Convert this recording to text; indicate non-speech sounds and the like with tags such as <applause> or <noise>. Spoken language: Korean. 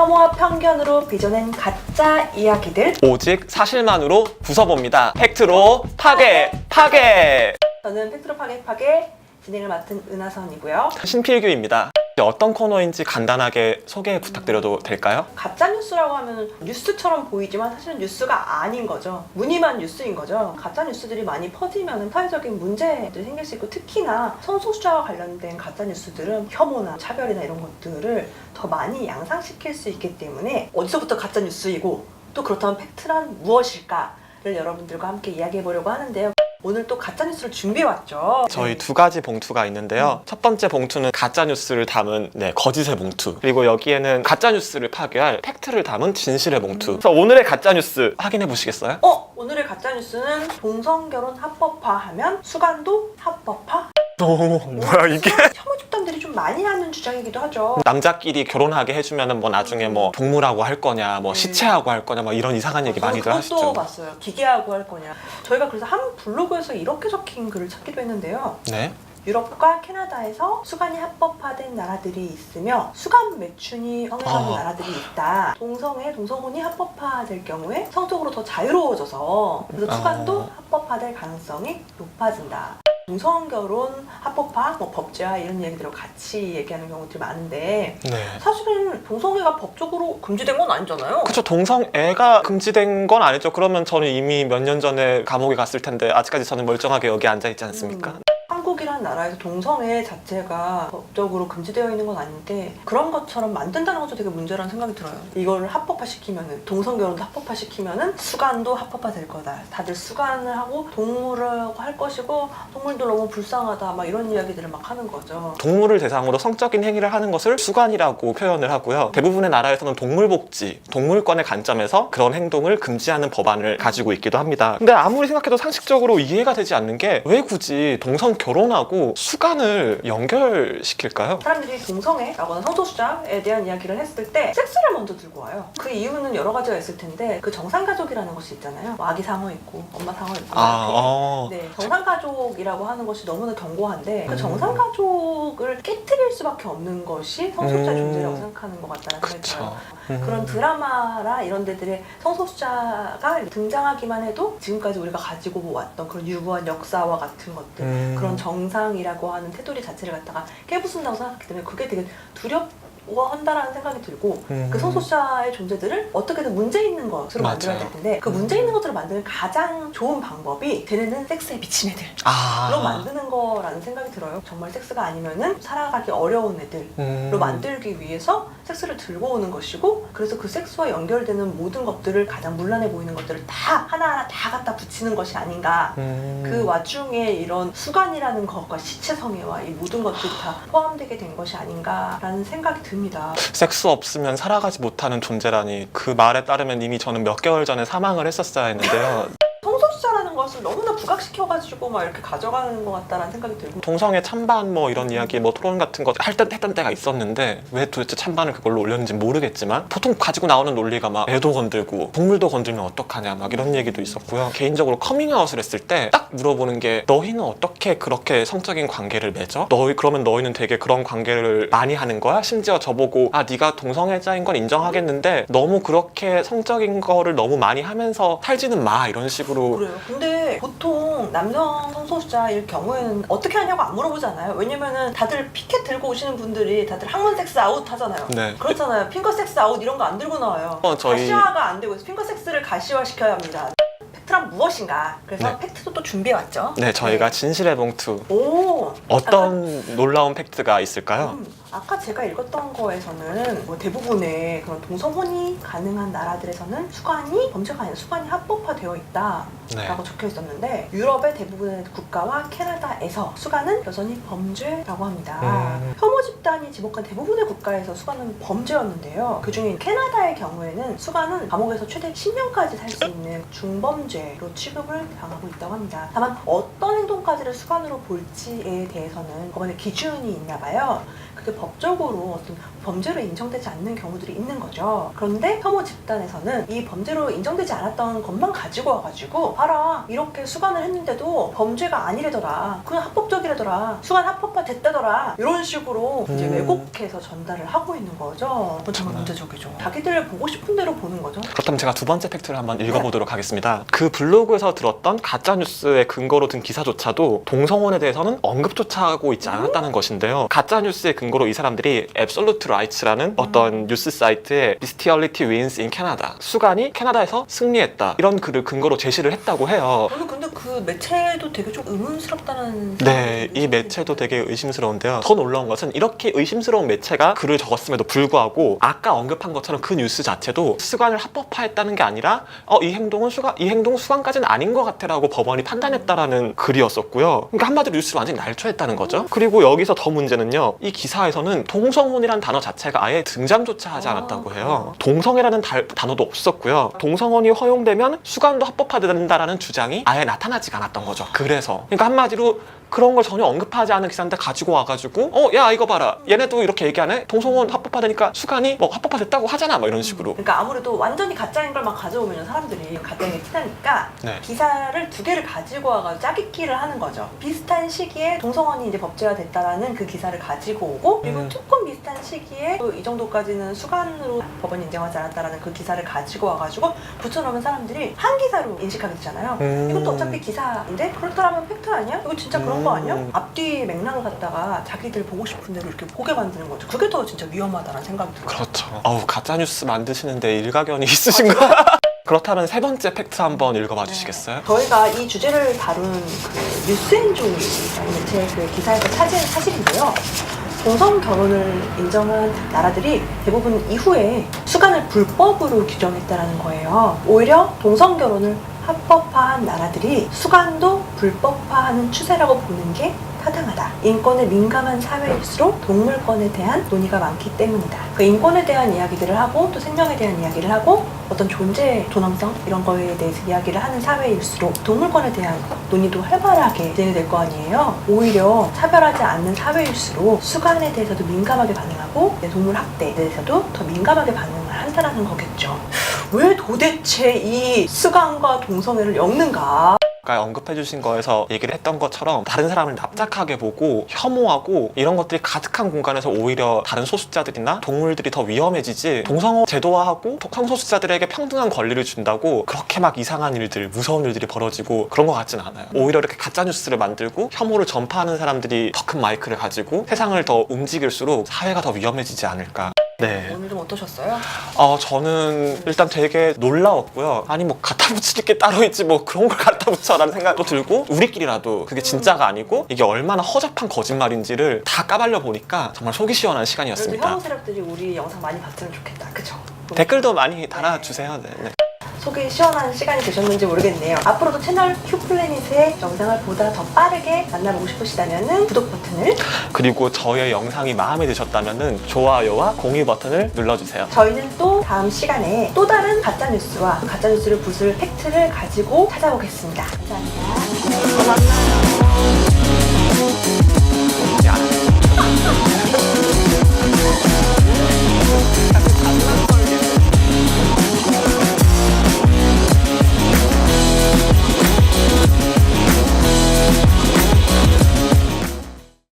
혐오와 편견으로 빚어낸 가짜 이야기들 오직 사실만으로 부숴봅니다. 팩트로 파괴, 파괴! 저는 팩트로 파괴 파괴 진행을 맡은 은하선이고요 신필규입니다. 어떤 코너인지 간단하게 소개 부탁드려도 될까요? 가짜 뉴스라고 하면 뉴스처럼 보이지만 사실은 뉴스가 아닌 거죠. 무늬만 뉴스인 거죠. 가짜 뉴스들이 많이 퍼지면 사회적인 문제들이 생길 수 있고 특히나 성소수자와 관련된 가짜 뉴스들은 혐오나 차별이나 이런 것들을 더 많이 양상시킬 수 있기 때문에 어디서부터 가짜 뉴스이고 또 그렇다면 팩트란 무엇일까 를 여러분들과 함께 이야기해 보려고 하는데요 오늘 또 가짜 뉴스를 준비해 왔죠 저희 두 가지 봉투가 있는데요. 첫 번째 봉투는 가짜 뉴스를 담은 네, 거짓의 봉투. 그리고 여기에는 가짜 뉴스를 파괴할 팩트를 담은 진실의 봉투. 그래서 오늘의 가짜 뉴스 확인해 보시겠어요? 어 오늘의 가짜 뉴스는 동성결혼 합법화하면 수간도 합법화 오, 뭐야 이게? 혐오 집단들이 좀 많이 하는 주장이기도 하죠. 남자끼리 결혼하게 해주면은 뭐 나중에 뭐 동물하고 할 거냐, 뭐 음. 시체하고 할 거냐, 뭐 이런 이상한 얘기 많이들 저는 하시죠. 그것도 봤어요. 기계하고 할 거냐. 저희가 그래서 한 블로그에서 이렇게 적힌 글을 찾기도 했는데요. 네. 유럽과 캐나다에서 수간이 합법화된 나라들이 있으며 수간 매춘이 성행하는 아. 나라들이 있다. 동성애, 동성혼이 합법화될 경우에 성적으로 더 자유로워져서 그래서 아. 수간도 합법화될 가능성이 높아진다. 동성 결혼 합법화, 뭐 법제화 이런 얘기들을 같이 얘기하는 경우들이 많은데 네. 사실은 동성애가 법적으로 금지된 건 아니잖아요. 그쵸 동성애가 금지된 건 아니죠. 그러면 저는 이미 몇 년 전에 감옥에 갔을 텐데 아직까지 저는 멀쩡하게 여기 앉아 있지 않습니까? 음. 한국이라는 나라에서 동성애 자체가 법적으로 금지되어 있는 건 아닌데 그런 것처럼 만든다는 것도 되게 문제라는 생각이 들어요. 이걸 합법화시키면은 동성 결혼도 합법화시키면은 수간도 합법화될 거다. 다들 수간을 하고 동물을 할 것이고 동물들 너무 불쌍하다 막 이런 이야기들을 막 하는 거죠. 동물을 대상으로 성적인 행위를 하는 것을 수관이라고 표현을 하고요. 대부분의 나라에서는 동물복지, 동물권의 관점에서 그런 행동을 금지하는 법안을 가지고 있기도 합니다. 근데 아무리 생각해도 상식적으로 이해가 되지 않는 게 왜 굳이 동성 결혼하고 수관을 연결시킬까요? 사람들이 동성애라거나 성소수자에 대한 이야기를 했을 때 섹스를 먼저 들고 와요. 그 이유는 여러 가지가 있을 텐데 그 정상가족이라는 것이 있잖아요. 뭐 아기 상어 있고 엄마 상어 있고 아, 이렇게. 어. 네, 정상가족이라고 하는 것이 너무나 견고한데 그 음. 정상가족을 깨뜨릴 수밖에 없는 것이 성소수자 음. 존재라고 생각하는 것 같다는 생각이 그쵸. 들어요. 음. 그런 드라마나 이런 데들의 성소수자가 등장하기만 해도 지금까지 우리가 가지고 왔던 그런 유구한 역사와 같은 것들 음. 그런 정상이라고 하는 테두리 자체를 갖다가 깨부순다고 생각하기 때문에 그게 되게 두렵워한다라는 생각이 들고 음. 그 성소수자의 존재들을 어떻게든 문제 있는 것으로 만들어야 될 맞아요. 텐데 그 문제 있는 것들을 만드는 가장 좋은 방법이 쟤네는 섹스에 미친 애들로 아. 만드는 거라는 생각이 들어요 정말 섹스가 아니면은 살아가기 어려운 애들로 음. 만들기 위해서 섹스를 들고 오는 것이고 그래서 그 섹스와 연결되는 모든 것들을 가장 문란해 보이는 것들을 다 하나하나 다 갖다 붙이는 것이 아닌가 음. 그 와중에 이런 수간이라는 것과 시체 성애와 이 모든 것들이 다 포함되게 된 것이 아닌가라는 생각이 듭니다. 섹스 없으면 살아가지 못하는 존재라니 그 말에 따르면 이미 저는 몇 개월 전에 사망을 했었어야 했는데요. 성소수자라는 것을 너무나 부각시켜가지고 막 이렇게 가져가는 것 같다라는 생각이 들고 동성애 찬반 뭐 이런 이야기 뭐 토론 같은 거 할 때 했던 때가 있었는데 왜 도대체 찬반을 그걸로 올렸는지 모르겠지만 보통 가지고 나오는 논리가 막 애도 건들고 동물도 건들면 어떡하냐 막 이런 얘기도 있었고요 개인적으로 커밍아웃을 했을 때 딱 물어보는 게 너희는 어떻게 그렇게 성적인 관계를 맺어? 너희 그러면 너희는 되게 그런 관계를 많이 하는 거야? 심지어 저보고 아 네가 동성애자인 건 인정하겠는데 너무 그렇게 성적인 거를 너무 많이 하면서 살지는 마 이런 식으로 그래요. 근데 보통 남성 성소수자일 경우에는 어떻게 하냐고 안 물어보잖아요. 왜냐면은 다들 피켓 들고 오시는 분들이 다들 항문 섹스 아웃 하잖아요. 네. 그렇잖아요. 핑거 섹스 아웃 이런 거 안 들고 나와요. 어, 저희- 가시화가 안 되고 있어요. 핑거 섹스를 가시화 시켜야 합니다. 팩트란 무엇인가? 그래서 네. 팩트도 또 준비해 왔죠. 네 저희가 진실의 봉투 오 어떤 놀라운 팩트가 있을까요? 음, 아까 제가 읽었던 거에서는 뭐 대부분의 그런 동성혼이 가능한 나라들에서는 수관이 범죄가 아니라 수관이 합법화되어 있다라고 네. 적혀 있었는데 유럽의 대부분의 국가와 캐나다에서 수관은 여전히 범죄라고 합니다. 음. 혐오 집단이 지목한 대부분의 국가에서 수관은 범죄였는데요. 그중에 캐나다의 경우에는 수관은 감옥에서 최대 10년까지 살 수 있는 중범죄로 취급을 당하고 있다고 합니다. 다만 어떤 행동까지를 수관으로 볼지에 대해서는 법원에 기준이 있나 봐요. 그게 법적으로 어떤 범죄로 인정되지 않는 경우들이 있는 거죠. 그런데 혐오 집단에서는 이 범죄로 인정되지 않았던 것만 가지고 와가지고 봐라 이렇게 수감을 했는데도 범죄가 아니래더라. 그냥 합법적이래더라. 수감 합법화 됐다더라. 이런 식으로 이제 음. 왜곡해서 전달을 하고 있는 거죠. 그건 정말 문제적이죠. 자기들 보고 싶은 대로 보는 거죠. 그렇다면 제가 두 번째 팩트를 한번 읽어보도록 하겠습니다. 그 블로그에서 들었던 가짜 뉴스의 근거로 든 기사조차도 동성혼에 대해서는 언급조차 하고 있지 않았다는 것인데요. 가짜 뉴스의 근거로 이 사람들이 Absolute Rights라는 어떤 뉴스 사이트에 Bestiality Wins in Canada 수간이 캐나다에서 승리했다 이런 글을 근거로 제시를 했다고 해요. 저는 근데 그 매체도 되게 좀 의문스럽다는 네, 생각이 이 매체도 되게 의심스러운데요. 더 놀라운 것은 이렇게 의심스러운 매체가 글을 적었음에도 불구하고 아까 언급한 것처럼 그 뉴스 자체도 수관을 합법화했다는 게 아니라 어, 이 행동은 수관, 이 행동 수관까지는 아닌 것 같아라고 법원이 판단했다라는 글이었었고요. 그러니까 한마디로 뉴스를 완전히 날조했다는 거죠. 그리고 여기서 더 문제는요. 이 기사에서는 동성혼이란 단어 자체가 아예 등장조차 하지 않았다고 해요. 동성이라는 달- 단어도 없었고요. 동성혼이 허용되면 수관도 합법화된다라는 주장이 아예 나타나지가 않았던 거죠. 그래서 그러니까 한마디로 그런 걸 전혀 언급하지 않은 기사인데 가지고 와가지고 어 야 이거 봐라 얘네도 이렇게 얘기하네 동성혼 합법화되니까 수간이 뭐 합법화됐다고 하잖아 뭐 이런 식으로 그러니까 아무래도 완전히 가짜인 걸만 가져오면 사람들이 가짜인 게 티나니까 네. 기사를 두 개를 가지고 와가지고 짜깁기를 하는 거죠. 비슷한 시기에 동성혼이 이제 법제화 됐다라는 그 기사를 가지고 오고 그리고 음. 조금 비슷한 시기에 또 이 정도까지는 수간으로 법원이 인정하지 않았다라는 그 기사를 가지고 와가지고 붙여놓으면 사람들이 한 기사로 인식하게 되잖아요. 음. 이것도 어차피 기사인데 그렇다면 팩트 아니야? 이거 진짜 그런 거 아니야? 음. 앞뒤 맥락을 갖다가 자기들 보고 싶은 대로 이렇게 보게 만드는 거죠. 그게 더 진짜 위험하다는 생각이 들어요. 그렇죠 어우 가짜 뉴스 만드시는데 일가견이 <laughs> 있으신가 그렇다면 세 번째 팩트 한번 읽어봐 주시겠어요? 저희가 이 주제를 다룬 그 뉴스앤조이라는 매체의 그 기사에서 찾은 사실인데요. 동성 결혼을 인정한 나라들이 대부분 이후에 수간을 불법으로 규정했다라는 거예요. 오히려 동성 결혼을 합법화한 나라들이 수간도 불법화하는 추세라고 보는 게 타당하다. 인권에 민감한 사회일수록 동물권에 대한 논의가 많기 때문이다. 그 인권에 대한 이야기들을 하고 또 생명에 대한 이야기를 하고 어떤 존재 존엄성 이런 거에 대해서 이야기를 하는 사회일수록 동물권에 대한 논의도 활발하게 진행이 될거 아니에요. 오히려 차별하지 않는 사회일수록 수간에 대해서도 민감하게 반응하고 네, 동물 학대에 대해서도 더 민감하게 반응을 한다는 거겠죠. 왜 도대체 이 수간과 동성애를 엮는가? 아까 언급해 주신 거에서 얘기를 했던 것처럼 다른 사람을 납작하게 보고 혐오하고 이런 것들이 가득한 공간에서 오히려 다른 소수자들이나 동물들이 더 위험해지지 동성애 제도화하고 성소수자들에게 평등한 권리를 준다고 그렇게 막 이상한 일들 무서운 일들이 벌어지고 그런 것 같진 않아요. 오히려 이렇게 가짜뉴스를 만들고 혐오를 전파하는 사람들이 더 큰 마이크를 가지고 세상을 더 움직일수록 사회가 더 위험해지지 않을까 네. 오늘 좀 어떠셨어요? 어, 저는 일단 되게 놀라웠고요. 아니, 뭐, 갖다 붙일 게 따로 있지, 뭐, 그런 걸 갖다 붙여라는 생각도 들고, 우리끼리라도 그게 진짜가 아니고, 이게 얼마나 허접한 거짓말인지를 다 까발려 보니까 정말 속이 시원한 시간이었습니다. 혐오 세력들이 우리 영상 많이 봤으면 좋겠다. 그쵸? 댓글도 많이 달아주세요. 네, 네. 속이 시원한 시간이 되셨는지 모르겠네요. 앞으로도 채널 큐플래닛의 영상을 보다 더 빠르게 만나보고 싶으시다면 구독 버튼을 그리고 저의 영상이 마음에 드셨다면 좋아요와 공유 버튼을 눌러주세요. 저희는 또 다음 시간에 또 다른 가짜뉴스와 가짜뉴스를 부술 팩트를 가지고 찾아오겠습니다. 감사합니다. 또 만나요.